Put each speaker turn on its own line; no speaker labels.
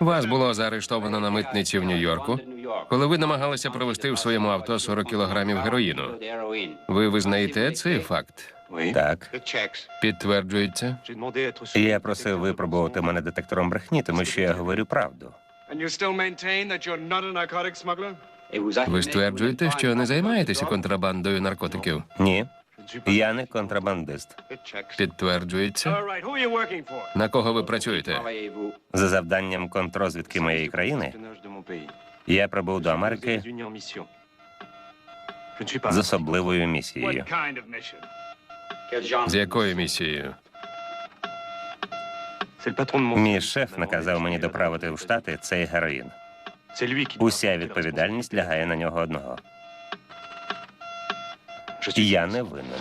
Вас було заарештовано на митниці в Нью-Йорку, коли ви намагалися провести в своєму авто 40 кілограмів героїну. Ви визнаєте цей факт?
Так.
Підтверджується.
Я просив випробувати мене детектором брехні, тому що я говорю правду.
Ви стверджуєте, що не займаєтеся контрабандою наркотиків?
Ні. Я не контрабандист.
Підтверджується. На кого ви працюєте?
За завданням контрозвідки моєї країни я прибув до Америки з особливою місією.
З якою місією?
Мій шеф наказав мені доправити в штати цей героїн. Уся відповідальність лягає на нього одного. Я не винен.